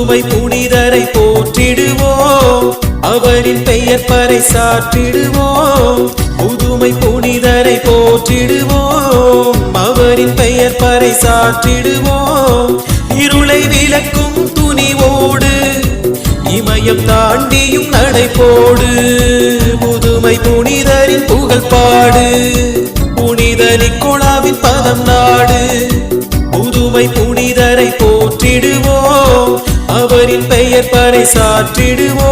புதுமை புனிதரை போற்றிடுவோம். அவரின் பெயர் பறை சாற்றிடுவோம் புதுமை புனிதரை போற்றிடுவோம். அவரின் பெயர் பறை சாற்றிடுவோம் இருளை விளக்கும் துணிவோடு இமயம் தாண்டியும் நடை போடு புதுமை புனிதரின் புகழ் பாடு புனித பதம் நாடு. பறைசாற்றிடுவோம்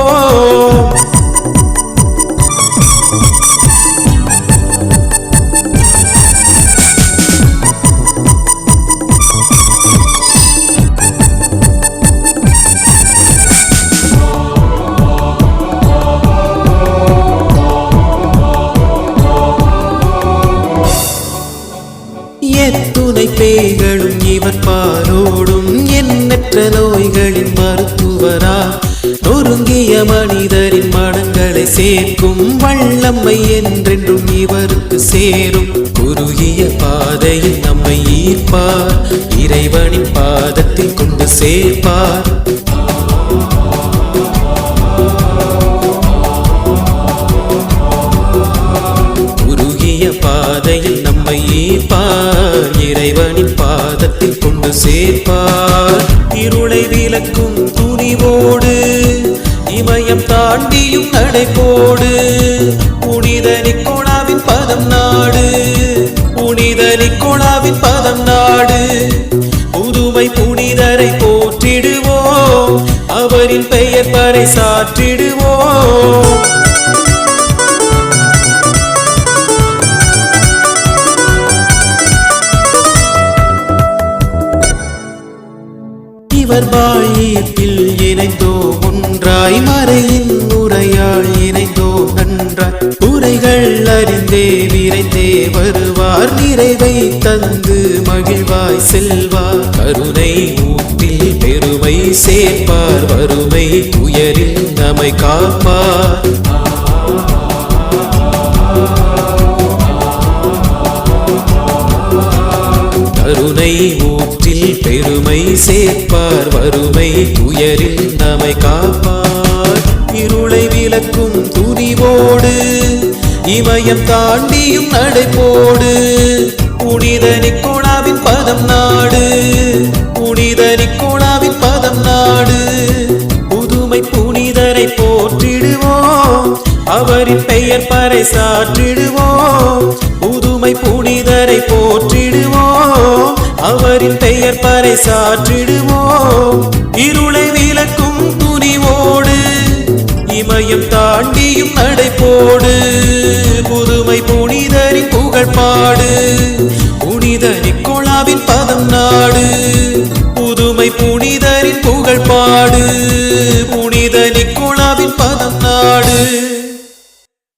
எத்துணை பேய்களும் இவர் பாரோடும் எண்ணற்ற நோய்களின் மருத்துவ நொறுங்கிய மனிதரின் மனங்களை சேர்க்கும் வல்லம்மை என்றென்றும் இவருக்கு சேரும். குறுகிய பாதையில் நம்மை ஈர்ப்பார். இறைவனின் பாதத்தில் கொண்டு சேர்ப்பார். உருகிய பாதையில் நம்மை ஈர்ப்பார். இறைவனின் பாதத்தில் கொண்டு சேர்ப்பார். இருளை விளக்கும் துணிவோடு இமயம் தாண்டியும் நடைபோடு. புனித நிக்கோளாவின் பதம் நாடு. புனித நிக்கோளாவின் பதம் நாடு. புதுமை புனிதரை போற்றிடுவோம். அவரின் பெயர் பறை சாற்றிடுவோம். அறிந்தே விரைந்தே வருவார். நிறைவை தந்து மகிழ்வாய் செல்வார். கருணை ஊட்டில் பெருமை சேர்ப்பார். வறுமை துயரில் நம்மை காப்பார். கருணை ஊற்றில் பெருமை சேர்ப்பார். வறுமை துயரில் நம்மை காப்பார். இருளை விளக்கும் துணிவோடு இமயம் தாண்டியும் நடைபோடு. புனித நிக்கோளாவின் பதம் நாடு. புனித நிக்கோளாவின் பதம் நாடு. புதுமை புனிதரை போற்றிடுவோம். அவரின் பெயர் பறை சாற்றிடுவோம். புதுமை புனிதரை போற்றிடுவோம். அவரின் பெயர் பறை சாற்றிடுவோம். இருளை விளக்கும் துணிவோடு. இமயம் தாண்டியும் நடைபோடு. புதுமை புனிதரின் புகழ் பாடு புனித நிக்கோளாவின் பதம் நாடு புதுமை புனிதரின் புகழ் பாடு புனித நிக்கோளாவின் பதம் நாடு.